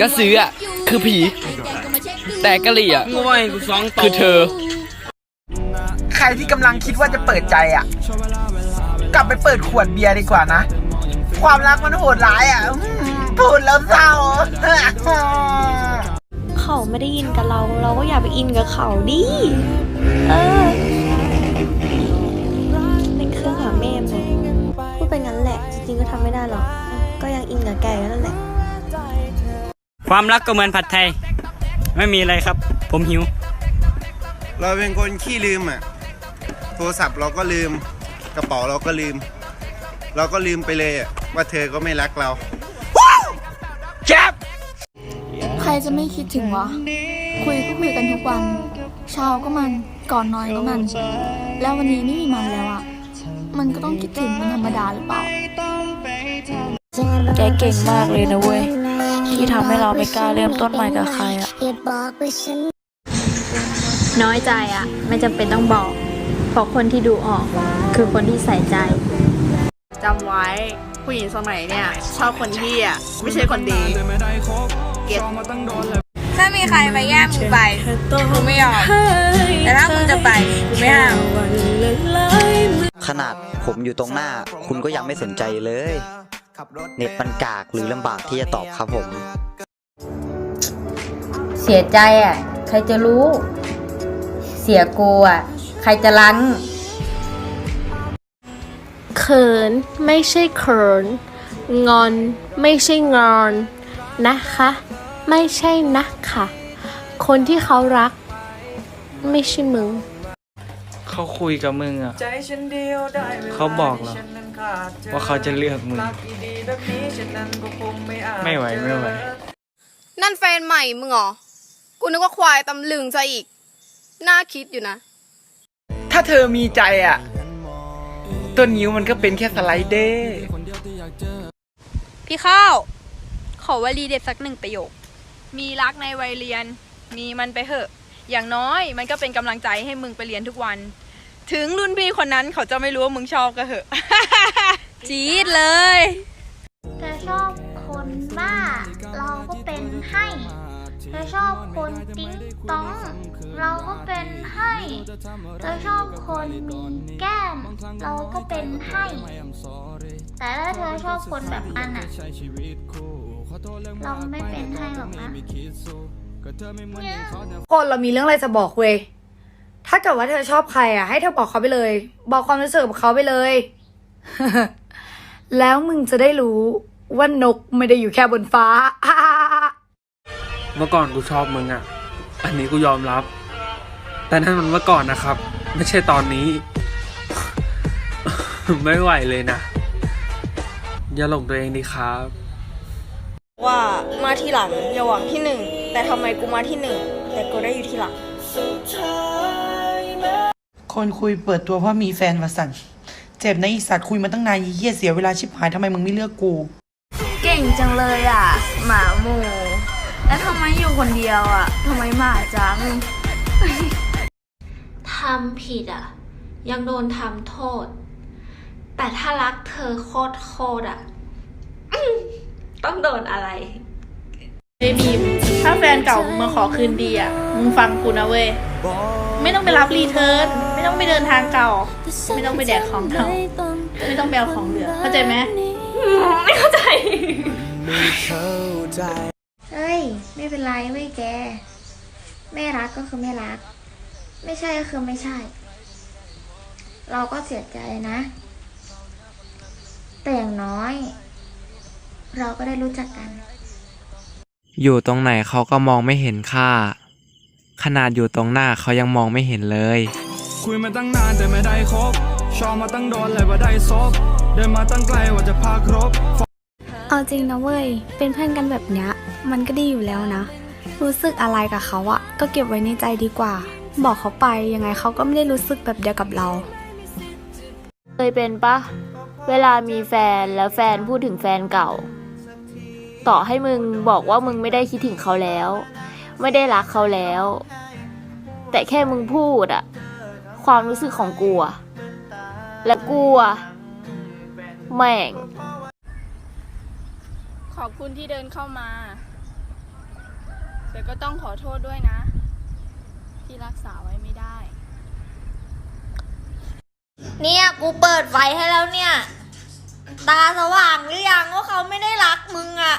กระสืออะคือผี แต่กะหรี่อะมึงว่าให้กูสองต่อคือเธอ ใครที่กำลังคิดว่าจะเปิดใจอะ กลับไปเปิดขวดเบียร์ดีกว่านะ ความรักมันโหดร้ายอะอืมพูดแล้วเศร้า เขาไม่ได้ยินกับเรา เราก็อย่าไปอินกับเขาดิ เออ เป็นเครื่องหาแม่เลยพูดไปงั้นแหละ จริงๆก็ทำไม่ได้หรอก ก็ยังอินกับแกอยู่นั่นแหละ ความรักก็เหมือนผัดไทย ไม่มีอะไรครับ ผมหิว เราเป็นคนขี้ลืมอะ โทรศัพท์เราก็ลืม กระเป๋าเราก็ลืม เราก็ลืมไปเลยอะว่าเธอก็ไม่รักเราใครจะไม่คิดถึงวะ คุยก็คุยกันทุกวัน เช้าก็มัน ก่อนนอนก็มัน แล้ววันนี้ไม่มีมันแล้วอะมันก็ต้องคิดถึงมันธรรมดาหรือเปล่า แกเก่งมากเลยนะเว้ย ที่ทำให้เราไม่กล้าเริ่มต้นใหม่กับใครอะน้อยใจอะไม่จำเป็นต้องบอก เพราะคนที่ดูออกคือคนที่ใส่ใจจำไว้ผู้หญิงสมัยเนี่ยชอบคนที่อะไม่ใช่คนดีเก็ตถ้ามีใครมาแย่งมึงไปกูไม่ยอมแต่ถ้ามึงจะไปกูไม่ห้ามขนาดผมอยู่ตรงหน้า คุณก็ยังไม่สนใจเลย เน็ตมันกากหรือลำบากที่จะตอบครับผม เสียใจอะใครจะรู้ เสียกูอะใครจะลั้นเขินไม่ใช่เขิน งอนไม่ใช่งอนนะคะ ไม่ใช่นะค่ะคนที่เขารัก ไม่ใช่มึง เขาคุยกับมึงอะ เขาบอกเหรอ ว่าเขาจะเลือกมึงไม่ไหวไม่ไหว นั่นแฟนใหม่มึงเหรอ กูนึกว่าควายตำลึงซะอีก น่าคิดอยู่นะ ถ้าเธอมีใจอะ ต้นนิ้วมันก็เป็นแค่สไลเดอร์พี่ข้าว ขอวลีเด็ดสักหนึ่งประโยค มีรักในวัยเรียน มีมันไปเหอะ อย่างน้อยมันก็เป็นกำลังใจให้มึงไปเรียนทุกวัน ถึงรุ่นพี่คนนั้นเขาจะไม่รู้ว่ามึงชอบก็เหอะ จี๊ดเลย เธอชอบคนบ้า เราก็เป็นให้ เธอชอบคนติ๊งต้อง เราก็เป็นให้ เธอชอบคนมีแก้ม เราก็เป็นให้ แต่ถ้าเธอชอบคนแบบอันอะเราไม่เป็นให้หรอกนะคนเรามีเรื่องอะไรจะบอกเว้ย ถ้าเกิดว่าเธอชอบใครอะให้เธอบอกเขาไปเลย บอกความรู้สึกกับเขาไปเลย แล้วมึงจะได้รู้ว่านกไม่ได้อยู่แค่บนฟ้า เมื่อก่อนกูชอบมึงอะ อันนี้กูยอมรับ แต่นั่นมันเมื่อก่อนนะครับ ไม่ใช่ตอนนี้ ไม่ไหวเลยนะ อย่าหลงตัวเองดีครับ ว่ามาที่หลังอย่าหวังที่หนึ่ง แต่ทำไมกูมาที่หนึ่ง แต่กูได้อยู่ที่หลัง คนคุยเปิดตัวเพราะมีแฟนวาสันเจ็บนะอีสัตว์คุยมาตั้งนานยี่เหี้ยเสียเวลาชิบหายทำไมมึงไม่เลือกกู เก่งจังเลยอะ หมาหมูแล้วทำไมอยู่คนเดียวอะทำไมหมาจังทำผิดอะ ยังโดนทำโทษ แต่ถ้ารักเธอโคตรโคตรอะอื้อต้องโดนอะไรเบบีมถ้าแฟนเก่ามึงมาขอคืนดีอะ มึงฟังกูนะเว้ย ไม่ต้องไปรับรีเทิร์นไม่ต้องไปเดินทางเก่า ไม่ต้องไปแดกของเก่าไม่ต้องไปเอาของเหลือเข้าใจไหมไม่เข้าใจเฮ้ยไม่เป็นไรเว้ยแกไม่รักก็คือไม่รัก ไม่ใช่ก็คือไม่ใช่ เราก็เสียใจนะ แต่อย่างน้อย เราก็ได้รู้จักกัน อยู่ตรงไหนเขาก็มองไม่เห็นค่า ขนาดอยู่ตรงหน้าเขายังมองไม่เห็นเลย คุยมาตั้งนานแต่ไม่ได้คบชอบมาตั้งโดนเลยว่าได้ซบเดินมาตั้งไกลว่าจะพาครบ เอาจริงนะเว้ย เป็นเพื่อนกันแบบเนี้ย มันก็ดีอยู่แล้วนะ รู้สึกอะไรกับเขาอะก็เก็บไว้ในใจดีกว่า บอกเขาไปยังไงเขาก็ไม่ได้รู้สึกแบบเดียวกับเรา เคยเป็นปะเวลามีแฟนแล้วแฟนพูดถึงแฟนเก่า ต่อให้มึงบอกว่ามึงไม่ได้คิดถึงเขาแล้ว ไม่ได้รักเขาแล้ว แต่แค่มึงพูดอะความรู้สึกของกูอะและกูอะแม่ง ขอบคุณที่เดินเข้ามา แต่ก็ต้องขอโทษด้วยนะ ที่รักษาไว้ไม่ได้ เนี่ยกูเปิดไฟให้แล้วเนี่ย ตาสว่างหรือยังว่าเขาไม่ได้รักมึงอะ